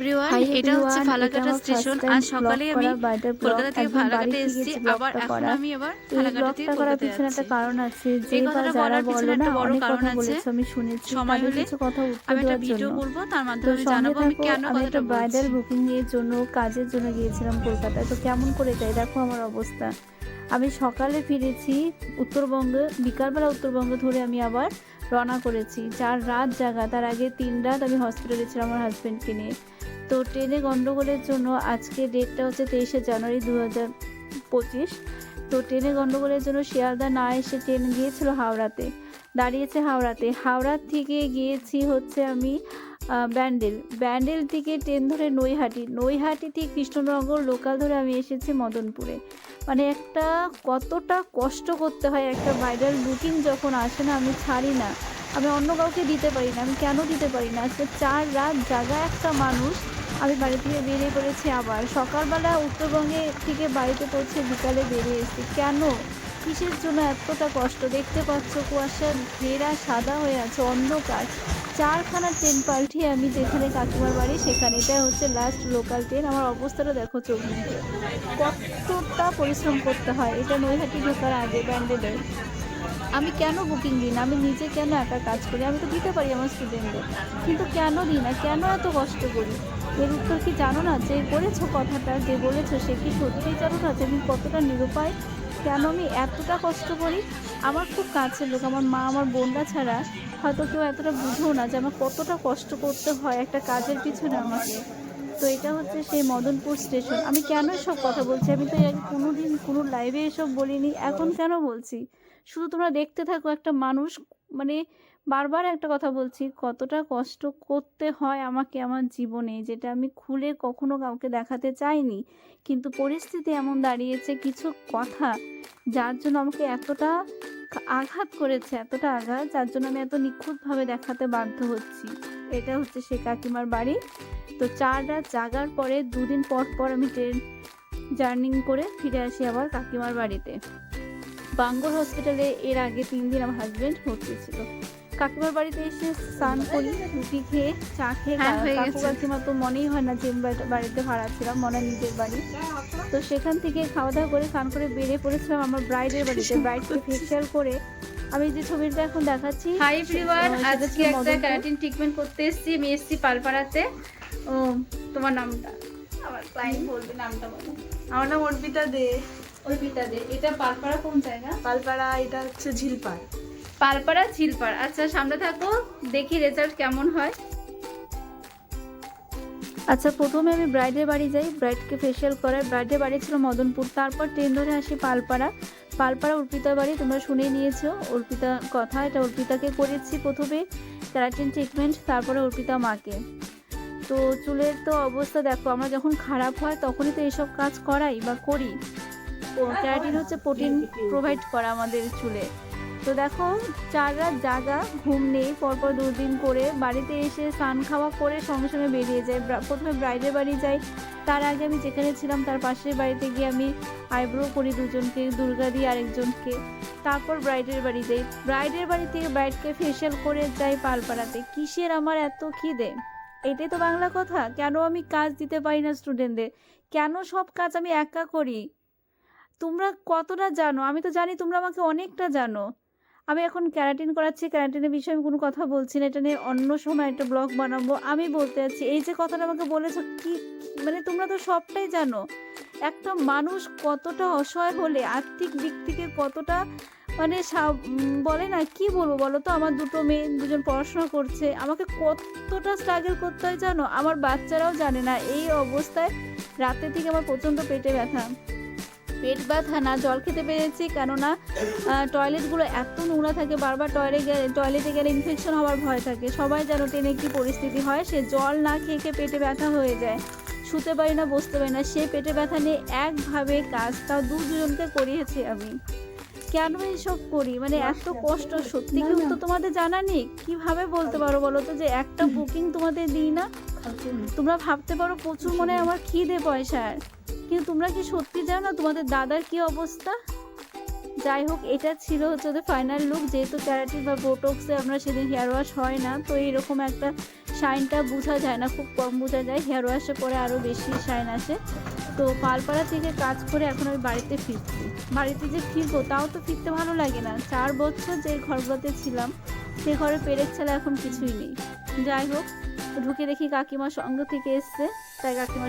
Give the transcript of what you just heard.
Everyone এটা হচ্ছে Falakata station আজ সকালে আমি। কলকাতা থেকে ফালাকাটা এসেছি। আবার এখন আমি আবার ফালাকাটা থেকে করার পিছনে একটা কারণ আছে যে কথাটা বলার পিছনে একটা বড় কারণ আছে। আমি শুনেছি সময় হলে কিছু কথা আমি একটা ভিডিও করব তার মাধ্যমে আমি জানাব আমি কেন কথাটা ব্রাইডাল বুকিং এর জন্য কাজের জন্য গিয়েছিলাম কলকাতায়। তো কেমন করে যাই দেখো আমার অবস্থা। আমি সকালে ফিরেছি উত্তরবঙ্গ বিকালবেলা উত্তরবঙ্গ ধরে আমি আবার রওনা করেছি। চার রাত জাগা, তার আগে তিন রাত আমি হসপিটালে ছিলাম আমার হাজব্যান্ডকে নিয়ে। তো ট্রেনে গণ্ডগোলের জন্য আজকে ডেটটা হচ্ছে তেইশে জানুয়ারি দু হাজার পঁচিশ। তো ট্রেনে গণ্ডগোলের জন্য শিয়ালদা না এসে ট্রেন গিয়েছিল হাওড়াতে, দাঁড়িয়েছে হাওড়াতে। হাওড়ার থেকে গিয়েছি হচ্ছে আমি ব্যান্ডেল। ব্যান্ডেল থেকে ট্রেন ধরে নৈহাটি। নৈহাটি থেকে কৃষ্ণনগর লোকাল ধরে আমি এসেছি মদনপুরে। মানে একটা কতটা কষ্ট করতে হয় একটা ভাইরাল বুকিং যখন আসে না, আমি ছাড়ি না। আমি অন্য কাউকে দিতে পারি না, আমি কেন দিতে পারি না? আজকে চার রাত জাগা একটা মানুষ, আমি বাড়ি থেকে বেরিয়ে পড়েছি আবার। সকালবেলা উত্তরবঙ্গে থেকে বাড়িতে পড়ছে বিকালে বেরিয়ে এসেছি। কেন? কিসের জন্য এতটা কষ্ট? দেখতে পাচ্ছ কুয়াশা ঘেরা সাদা হয়ে আছে, অন্ধকার। চারখানা ট্রেন পাল্টিয়ে আমি যেখানে কাকিমার বাড়ি সেখানে এটা হচ্ছে লাস্ট লোকাল ট্রেন আমার অবস্থাটা দেখো চোখ কতটা পরিশ্রম করতে হয়, এটা নৈহাটি ঢোকার আগে, ব্যান্ডেলের। আমি কেন বুকিং দিই না? আমি নিজে কেন একা কাজ করি? আমি তো দিতে পারি আমার স্টুডেন্টদের কিন্তু কেন দিই না? কেন এত কষ্ট করি? এর উত্তর কি জানো না? যে বলেছ কথাটা, যে বলেছ, সে কি সত্যিই জানো না যে আমি কতটা নিরুপায়? কেন আমি এতটা কষ্ট করি? আমার খুব কাছের লোক, আমার মা, আমার বোনরা ছাড়া হয়তো কেউ এতটা বুঝেও না যে আমার কতটা কষ্ট করতে হয় একটা কাজের পিছনে আমাকে। তো এটা হচ্ছে সেই মদনপুর স্টেশন। আমি কেন সব কথা বলছি? আমি তো কোনো দিন কোনো লাইভে এসব বলিনি, এখন কেন বলছি? শুধু তোমরা দেখতে থাকো একটা মানুষ মানে বারবার একটা কথা বলছি, কতটা কষ্ট করতে হয় আমাকে আমার জীবনে যেটা আমি খুলে কখনো কাউকে দেখাতে চাইনি। কিন্তু পরিস্থিতি এমন দাঁড়িয়েছে, কিছু কথা যার জন্য আমাকে এতটা আঘাত করেছে, এতটা আঘাত যার জন্য আমি এত নিখুঁতভাবে দেখাতে বাধ্য হচ্ছি। এটা হচ্ছে সে কাকিমার বাড়ি। তো চার রাত জাগার পরে দুদিন পর পর আমি ট্রেন জার্নিং করে ফিরে আসি আবার কাকিমার বাড়িতে। বাঙ্গর হসপিটালে এর আগে তিন দিন আমার হাজবেন্ড ভর্তি ছিল। কাকিমার বাড়িতে এসে স্নান করি রুটি খেয়ে চা খেয়ে হ্যাঁ, কাকু কাকিমা তো মনেই হয় না যে বাড়িতে- ভাড়া ছিলাম মনে হয় নিজের বাড়ি। তো সেখান থেকে খাওয়া দাওয়া করে স্নান করে বেরিয়ে পড়েছিলাম আমার ব্রাইডের বাড়িতে। ব্রাইডকে ফেসিয়াল করে আমি যে ছবিটা এখন দেখাচ্ছি হাই এভরিওয়ান আজকে একটা। ক্যারাটিন ট্রিটমেন্ট করতে এসেছি। আমি এসেছি পালপাড়াতে। ও তোমার নামটা? আমার ক্লায়েন্ট বলবে নামটা বলো। আমার নাম অর্পিতা দে। অর্পিতা দে। এটা পালপাড়া কোন জায়গা? পালপাড়া এটা হচ্ছে ঝিলপাড়। পালপাড়া ঝিলপাড়। আচ্ছা সামনে থাকো দেখি রেজাল্ট কেমন হয়। আচ্ছা প্রথমে আমি ব্রাইডের বাড়ি যাই। ব্রাইডকে ফেসিয়াল করাই। ব্রাইডের বাড়ি ছিল মদনপুর। তারপর ট্রেন ধরে আসি পালপাড়া। পালপাড়া অর্পিতার বাড়ি তোমরা শুনে নিয়েছো। অর্পিতা কথা এটা অর্পিতাকে করেছি প্রথমে। ক্যারাটিন ট্রিটমেন্ট তারপরে অর্পিতা মাকে। তো চুলের তো অবস্থা দেখো আমরা যখন খারাপ হয় তখনই তো এইসব কাজ করাই বা করি। ক্যারাটিন হচ্ছে প্রোটিন প্রোভাইড করা আমাদের চুলে। তো দেখো, চার রাত জাগা ঘুম নেই, পরপর দুদিন করে বাড়িতে এসে স্নান খাওয়া করে সঙ্গে সঙ্গে বেরিয়ে যাই। প্রথমে ব্রাইডের বাড়ি যাই। তার আগে আমি যেখানে ছিলাম, তার পাশের বাড়িতে গিয়ে আমি আইব্রো করি দুজনকে, দুর্গা দিই আরেকজনকে। তারপর ব্রাইডের বাড়ি যাই। ব্রাইডের বাড়ি থেকে ব্রাইডকে ফেসিয়াল করে যাই পালপাড়াতে। কিসের আমার এত খিদে? এটাই তো বাংলা কথা। কেন আমি কাজ দিতে পারি না স্টুডেন্টদের কেন সব কাজ আমি একা করি? তোমরা কতটা জানো? আমি তো জানি তোমরা আমাকে অনেকটা জানো। আমি এখন ক্যারাটিন করাচ্ছি, ক্যারাটিনের বিষয়ে আমি কোনো কথা বলছি না, এটা নিয়ে অন্য সময় একটা ব্লগ বানাবো। আমি বলতে যাচ্ছি, এই যে কথাটা আমাকে বলেছ, কি মানে তোমরা তো সবটাই জানো, একটা মানুষ কতটা অসহায় হলে আর্থিক দিক থেকে কতটা মানে বলে না, কি বলব বলো তো? আমার দুটো মেয়ে, দুজন পড়াশোনা করছে, আমাকে কতটা স্ট্রাগল করতে হয় জানো? আমার বাচ্চারাও জানে না, এই অবস্থায় রাতে থেকে আমার প্রচণ্ড পেটে ব্যথা। পেট ব্যথা না জল খেতে পেরেছি কেননা টয়লেটগুলো এত নোংরা থাকে বারবার টয়লেট গেলে টয়লেটে গেলে ইনফেকশন হওয়ার ভয় থাকে। সবাই যেন ট্রেনে কী পরিস্থিতি হয় সে জল না খেয়ে খেয়ে পেটে ব্যথা হয়ে যায়। শুতে পারি না বসতে পারি না সে পেটে ব্যথা নিয়ে একভাবে কাজ তাও দু দুজনকে করিয়েছি আমি। কেন এইসব করি? মানে এত কষ্ট সত্যি কিন্তু তোমাদের জানা নেই? কীভাবে বলতে পারো বলো তো যে একটা বুকিং তোমাদের দিই না? তোমরা ভাবতে পারো প্রচুর মনে হয় আমার খিদে পয়সার। কিন্তু তোমরা কি সত্যি জানো তোমাদের দাদার কি অবস্থা? যাই হোক, এটা ছিল হচ্ছে ওদের ফাইনাল লুক যেহেতু ক্যারাটিন বা বোটক্সে আমরা সেদিন হেয়ার ওয়াশ হয় না, তো এইরকম একটা শাইনটা বোঝা যায় না, খুব কম বোঝা যায়। হেয়ার ওয়াশে পরে আরও বেশি শাইন আসে। তো পালপাড়া থেকে কাজ করে এখন আমি বাড়িতে ফিরছি। বাড়িতে যে ফিরবো, তাও তো ফিরতে ভালো লাগে না। চার বছর যে ঘরগুলোতে ছিলাম, সে ঘরে পেরেক ছাড়া এখন কিছুই নেই। যাই হোক, ঢুকে দেখি কাকিমা সঙ্গ থেকে এসছে, তাই কাকিমা